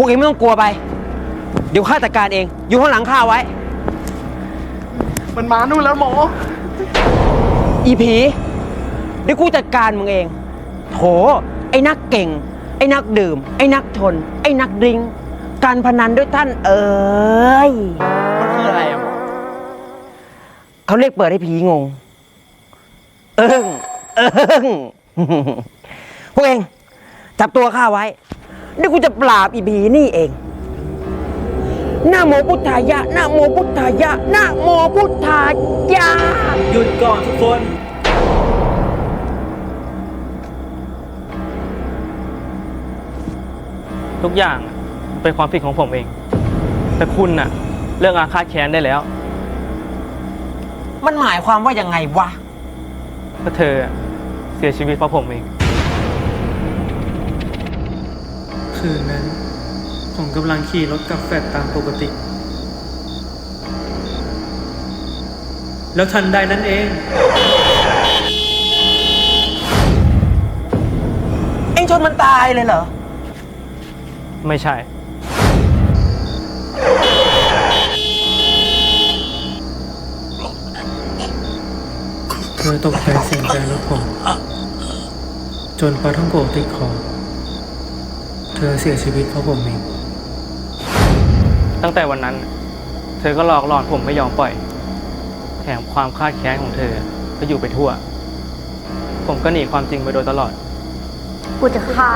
วกเองไม่ต้องกลัวไป เดี๋ยวข้าจัดการเอง อยู่ข้างหลังข้าไว้ มันมานู่นแล้วหมอ อีผีเดี๋ยวกูจัดการมึงเอง โถ ไอ้นักเก่ง ไอ้นักดื่ม ไอ้นักชน ไอ้นักดริงก์การพนันด้วยท่านเอ๋ย มันคืออะไรอะหมอ เขาเรียกเปิดให้ผีงง เอิ้งเอิ้งพวกเอง จับตัวข้าไว้ เดี๋ยวกูจะปราบอีผีนี่เองนะโมพุทธายะนะโมพุทธายะนะโมพุทธายะ หยุดก่อนทุกคน ทุกอย่างอะเป็นความผิดของผมเอง แต่คุณน่ะ เรื่องอาฆาตแค้นได้แล้ว มันหมายความว่ายังไงวะเพราะเธออะเสียชีวิตเพราะผมเอง คืนนั้น ผมกำลังขี่รถกลับแฟลตตามปกติ แล้วทันใดนั้นเอง เอ็งชนมันตายเลยเหรอ ไม่ใช่ เธอตกใจเสียงใจรถผม จนปลาท่องโกะติดคอเธอเสียชีวิตเพราะผมเอง ตั้งแต่วันนั้น เธอก็หลอกหลอนผมไม่ยอมปล่อย แถมความคาดแค้นของเธอก็อยู่ไปทั่ว ผมก็หนีความจริงไปโดยตลอด กูจะฆ่า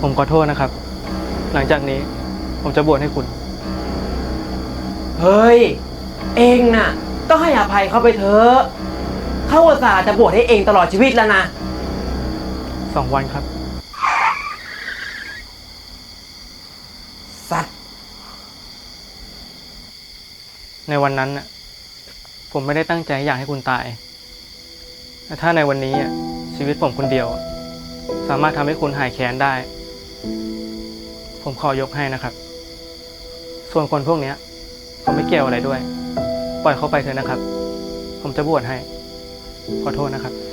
ผมขอโทษนะครับ หลังจากนี้ผมจะบวชให้คุณ เฮ้ย เองน่ะก็ให้อภัยเขาไปเถอะ เขาอุตส่าห์จะบวชให้เองตลอดชีวิตแล้วนะ สองวันครับ สัตว์ ในวันนั้นน่ะผมไม่ได้ตั้งใจอยากให้คุณตาย แต่ถ้าในวันนี้อะชีวิตผมคนเดียวอะสามารถทำให้คุณหายแค้นได้ ผมขอยกให้นะครับ ส่วนคนพวกเนี้ยผมไม่เกี่ยวอะไรด้วย ปล่อยเขาไปเถอะนะครับ ผมจะบวชให้ ขอโทษนะครับ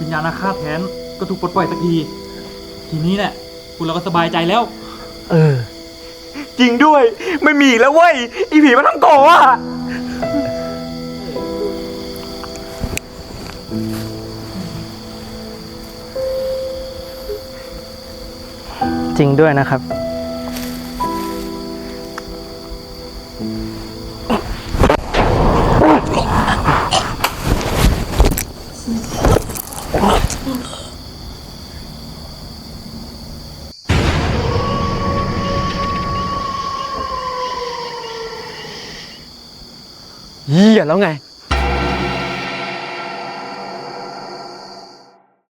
วิญญาณอาฆาตแค้นก็ถูกปลดปล่อยสักที ทีนี้เนี่ยพวกเราก็สบายใจแล้ว เออ จริงด้วย ไม่มีอีกแล้วเว้ย อีผีมันต้องโกะอะจริงด้วยนะครับ เยี่ยแล้วไง